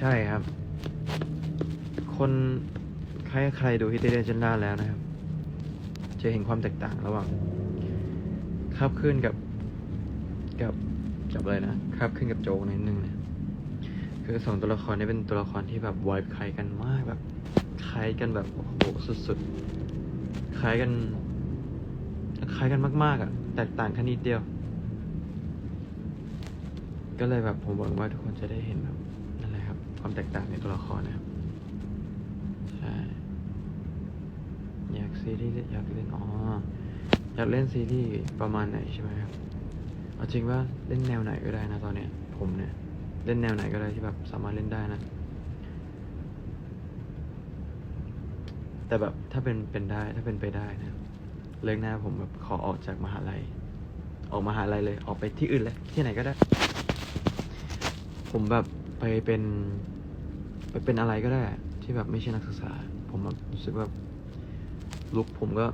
ใช่ครับ คนใครใครดูฮิตเดนจันดาแล้วนะครับ จะเห็นความแตกต่างระหว่างคาบขึ้นกับกับกับอะไรนะคาบขึ้นกับโจกนิดนึงนะคือสองตัวละครนี้เป็นตัวละครที่แบบวายคล้ายกันมากแบบคล้ายกันแบบโอ้โหสุดๆคล้ายกันคล้ายกันมากๆอะ แตกต่างแค่นิดเดียว ก็เลยแบบผมหวังว่าทุกคนจะได้เห็นแบบนั่นแหละ ความแตกต่างในตัวละครนะครับ ใช่ อยากซีรีส์อยากเล่นอ๋อ อยากเล่นซีรีส์ประมาณไหนใช่ไหมครับ เอาจริงว่าเล่นแนวไหนก็ได้นะตอนเนี้ย ผมเนี่ย เล่นแนวไหนก็ได้ที่แบบสามารถเล่นได้นะ แต่แบบถ้าเป็นเป็นได้ถ้าเป็นไปได้นะเรื่องหน้าผมแบบขอออกจากมหาลัย ออกมหาลัยเลย ออกไปที่อื่นเลยที่ไหนก็ได้ ผมแบบ ไปเป็น ไปเป็นอะไรก็ได้ ที่แบบไม่ใช่นักศึกษา ผมรู้สึกว่าลุกผมก็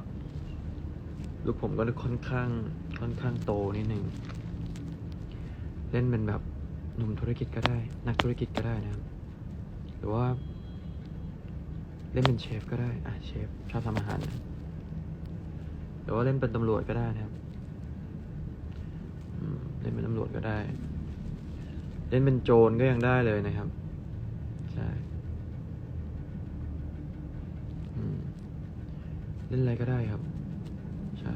ลุกผมก็ค่อนข้าง ค่อนข้างโตนิดนึงเล่นเป็นแบบหนุ่มธุรกิจก็ได้ นักธุรกิจก็ได้นะครับหรือว่า เล่นเป็นเชฟก็ได้ อะเชฟชอบทำอาหารนะหรือว่าเล่นเป็นตำรวจก็ได้นะครับเล่นเป็นตำรวจก็ได้ เล่นเป็นโจรก็ยังได้เลยนะครับ ใช่เล่นอะไรก็ได้ครับ ใช่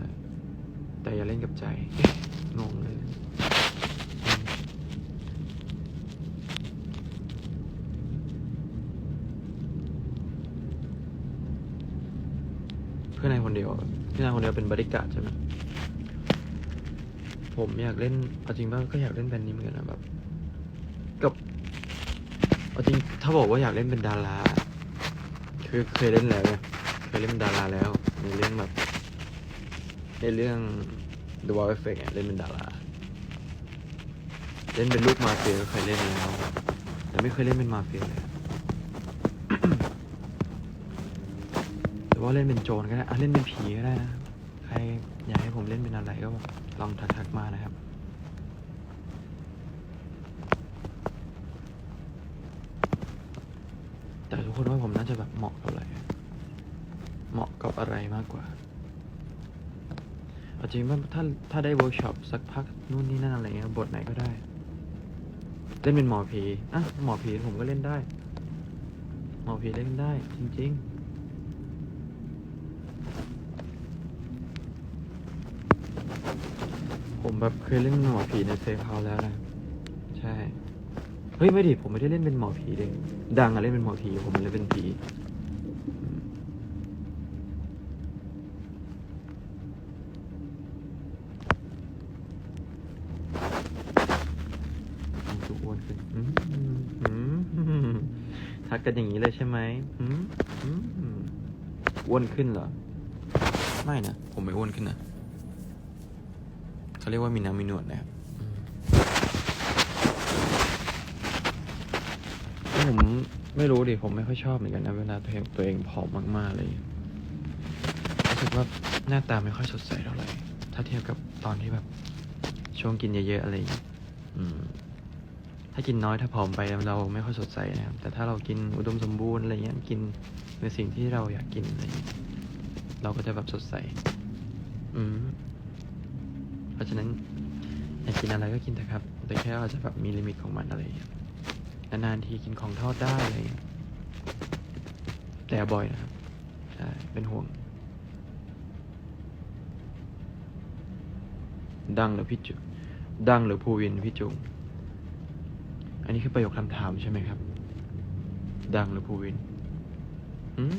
แต่อย่าเล่นกับใจ งงเลยเพื่อนนายคนเดียวเพื่อนนายคนเดียวเป็นบริการใช่ไหมผมอยากเล่นเอาจริงป่ะก็อยากเล่นแบนนี้เหมือนกันนะแบบ เอาจริงถ้าบอกว่าอยากเล่นเป็นดาราคือเคยเล่นแล้วไงเคยเล่นเป็นดาราแล้ว ในเรื่องแบบในเรื่อง The Wall Effect เนี่ยเล่นเป็นดาราเล่นเป็นลูกมาเฟียก็เคยเล่นแล้วแต่ไม่เคยเล่นเป็นมาเฟียเลยหรือว่าเล่นเป็นโจรก็ได้อะเล่นเป็นผีก็ได้นะใครอยากให้ผมเล่นเป็นอะไรก็ลองทักๆมานะครับ แต่ทุกคนว่าผมน่าจะแบบเหมาะกับอะไร เหมาะกับอะไรมากกว่าอาจริงว่าถ้าถ้าได้เวิร์กช็อปสักพักนู่นนี่นั่นอะไรเงี้ยบทไหนก็ได้ เล่นเป็นหมอผีอะหมอผีผมก็เล่นได้ หมอผีเล่นได้ จริง ๆผมแบบเคยเล่นหมอผีในเซฟเฮาแล้วนะ ใช่ เฮ้ยไม่ดิผมไม่ได้เล่นเป็นหมอผีเลยดังอะเล่นเป็นหมอผีผมเล่นเป็นผีดูอ้วนขึ้นทักกันอย่างนี้เลยใช่ไหมอ้วนขึ้นเหรอ ไม่นะ ผมไม่อ้วนขึ้นนะเขาเรียกว่ามีน้ำมีนวดนะครับอืม ผมไม่รู้ดิ ผมไม่ค่อยชอบเหมือนกันนะเวลาตัวเองตัวเองผอมมากๆเลยรู้สึกว่าหน้าตาไม่ค่อยสดใสเท่าไหร่ ถ้าเทียบกับตอนที่แบบช่วงกินเยอะๆอะไรอย่างเงี้ยถ้ากินน้อยถ้าผอมไปเราไม่ค่อยสดใสนะครับ แต่ถ้าเรากินอุดมสมบูรณ์อะไรเงี้ยกินในสิ่งที่เราอยากกินอะไรเงี้ยเราก็จะแบบสดใส อืม เพราะฉะนั้นอยากกินอะไรก็กินเถอะครับ แต่แค่อาจะแบบมีลิมิตของมันอะไรอย่างเงี้ย นานๆทีกินของทอดได้อะไรเงี้ยแต่บ่อยนะครับ ใช่ เป็นห่วง ดังหรือพี่จุดังหรือภูวินพี่จุง อันนี้คือประโยคคำถามใช่ไหมครับ ดังหรือภูวินอืม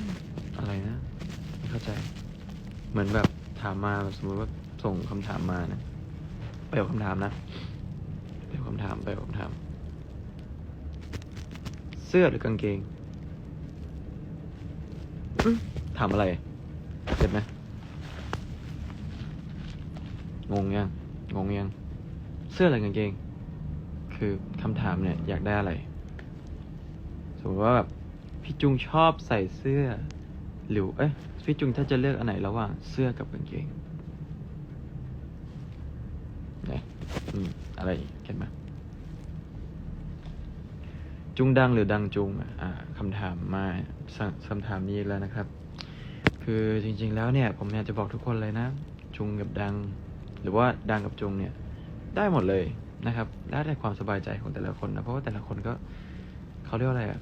อะไรนะ ไม่เข้าใจ เหมือนแบบถามมาสมมติว่าส่งคำถามมานะประโยคคำถามนะประโยคคำถามประโยคคำถาม เสื้อหรือกางเกงถามอะไร เจ็บไหมงงยัง งงยัง เสื้อหรือกางเกง คือคำถามเนี่ย อยากได้อะไร สมมติว่าแบบพี่จุงชอบใส่เสื้อ หรือ เอ้ยพี่จุงถ้าจะเลือกอันไหนระหว่างเสื้อกับกางเกงเนี่ยอืม อะไรเห็นไหม จุงดังหรือดังจุงอะอ่าคำถามมาคำถามนี้แล้วนะครับ คือจริง ๆ แล้วเนี่ย ผมอยากจะบอกทุกคนเลยนะ จุงกับดัง หรือว่าดังกับจุงเนี่ย ได้หมดเลยนะครับ แล้วแต่ความสบายใจของแต่ละคนนะ เพราะว่าแต่ละคนก็เขาเรียกว่าอะไรอะ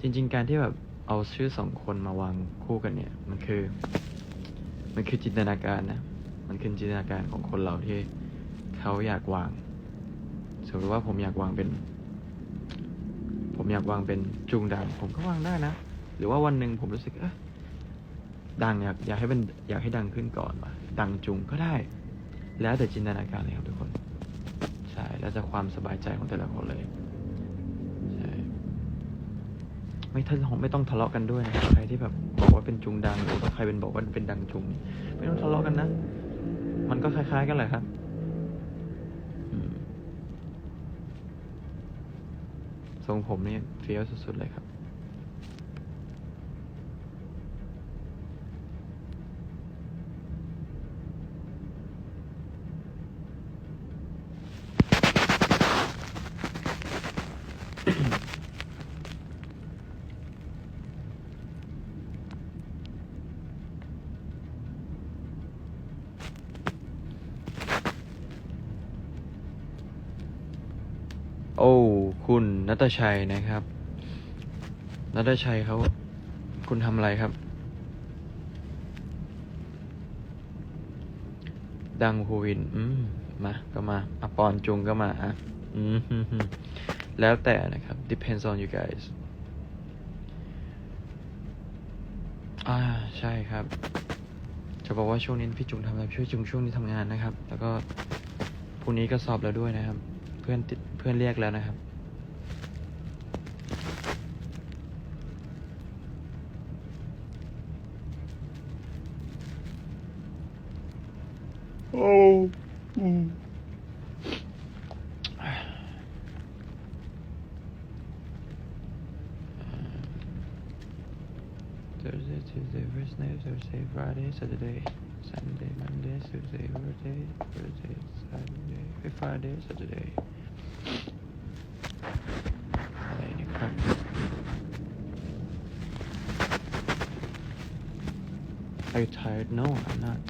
จริง ๆ การที่แบบเอาชื่อสองคนมาวางคู่กันเนี่ย มันคือ มันคือจินตนาการนะ มันคือจินตนาการของคนเราที่เขาอยากวางสมมติว่าผมอยากวางเป็น ผมอยากวางเป็นจุงดัง ผมก็วางได้นะ หรือว่าวันหนึ่งผมรู้สึกเอะดังอยากอยากให้เป็นอยากให้ดังขึ้นก่อนว่ะดังจุงก็ได้ แล้วแต่จินตนาการเลยครับทุกคน ใช่แล้วจะความสบายใจของแต่ละคนเลยใช่ไม่ทะเลาะไม่ต้องทะเลาะกันด้วยนะใครที่แบบบอกว่าเป็นจุงดังหรือว่าใครเป็นบอกว่าเป็นดังจุงไม่ต้องทะเลาะกันนะ มันก็คล้าย ๆ กันแหละครับอืม ทรงผมนี่เฟี้ยวสุดๆเลยครับ โอ้ คุณนัตชัยนะครับ นัตชัยเขาคุณทำอะไรครับ ดังภูวิน อืม มา ก็มาอะปอนจุงก็มาอะอืมฮึ่มฮึ่มแล้วแต่นะครับ depends on you guys อ่า ใช่ครับ จะบอกว่าช่วงนี้พี่จุงทำอะไรช่วยจุงช่วงนี้ทำงานนะครับ แล้วก็พรุ่งนี้ก็สอบแล้วด้วยนะครับ เพื่อนติด เพื่อนเรียกแล้วนะครับ โอ้อืม Thursday, Tuesday, Wednesday, Thursday, Friday, Saturday, Sunday, Monday, Tuesday, Wednesday, Thursday, Saturday, Friday, Saturday. Are you tired? No, I'm not.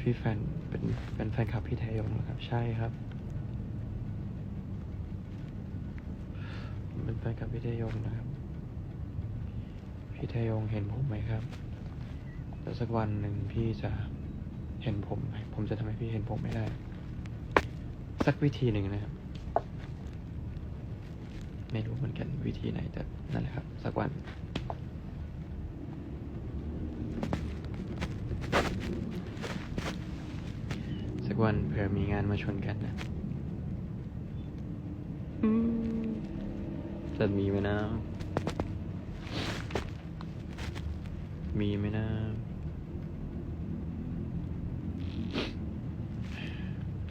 พี่แฟนเป็นเป็นแฟนคลับพี่ไทยงเหรอครับ ใช่ครับเป็นแฟนคลับพี่ไทยงนะครับ พี่ไทยงเห็นผมไหมครับแต่สักวันหนึ่งพี่จะเห็นผมไหมผมจะทำให้พี่เห็นผมไม่ได้ สักวิธีหนึ่งนะครับ ไม่รู้เหมือนกันวิธีไหนแต่นั่นแหละครับสักวันสักวันเผื่อมีงานมาชนกันนะอืมจะมีไหมนะ มีไหมนะ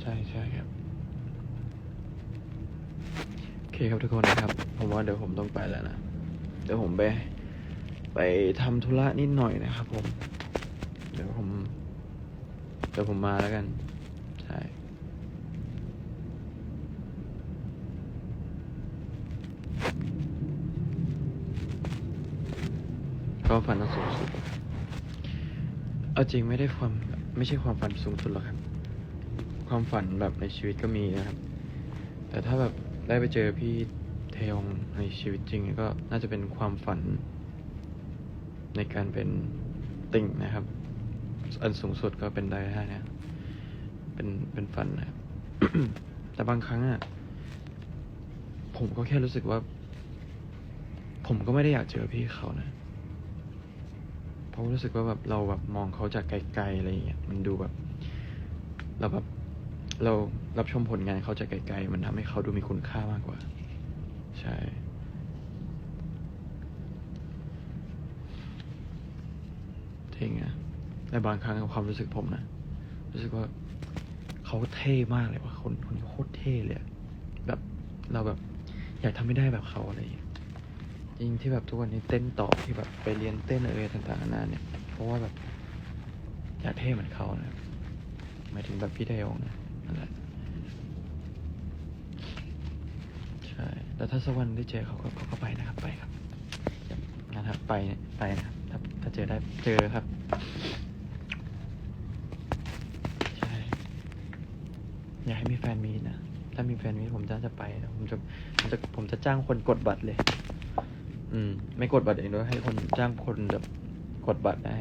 ใช่ใช่ครับโอเคครับทุกคนนะครับ ผมว่าเดี๋ยวผมต้องไปแล้วนะ เดี๋ยวผมไป ไปทำธุระนิดหน่อยนะครับผม เดี๋ยวผม เดี๋ยวผมมาแล้วกัน ใช่ก็ฝันสูงสุด เอาจริงไม่ได้ความไม่ใช่ความฝันสูงสุดหรอกครับ ความฝันแบบในชีวิตก็มีนะครับ แต่ถ้าแบบ ได้ไปเจอพี่เทยองในชีวิตจริง ก็น่าจะเป็นความฝัน ในการเป็นติ่งนะครับ อันสูงสุดก็เป็นได้ได้นะเป็นเป็นฝันนะครับแต่บางครั้งอะผมก็แค่รู้สึกว่า ผมก็ไม่ได้อยากเจอพี่เขานะเพราะรู้สึกว่าแบบเราแบบมองเขาจากไกลๆอะไรอย่างเงี้ยมันดูแบบ เราแบบ เรารับชมผลงานเขาจากไกลๆ มันทำให้เขาดูมีคุณค่ามากกว่า ใช่ เท่งอะในบางครั้งความรู้สึกผมนะ รู้สึกว่าเขาเท่มากเลยว่ะคนคนโคตรเท่เลยแบบเราแบบอยากทำไม่ได้แบบเขาอะไรอย่างจริงที่แบบทุกวันนี้เต้นต่อที่แบบไปเรียนเต้นอะไรต่างๆนานาเนี่ย เพราะว่าแบบอยากเท่เหมือนเขานะหมายถึงแบบพี่ไดยองนะ แหละใช่แล้วถ้าสักวันได้เจอเขาก็เขาก็ไปนะครับไปครับนะครับไปไปนะครับถ้าถ้าเจอได้เจอครับใช่อยากให้มีแฟนมีนะถ้ามีแฟนมีผมจะจะไปนะผมจะผมจะผมจะจ้างคนกดบัตรเลย อืม ไม่กดบัตรเองด้วยให้คนจ้างคนแบบกดบัตรได้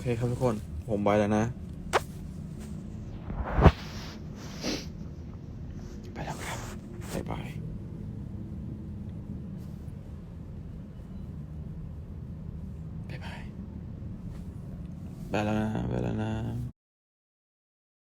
โอเคครับทุกคน ผมไปแล้วนะ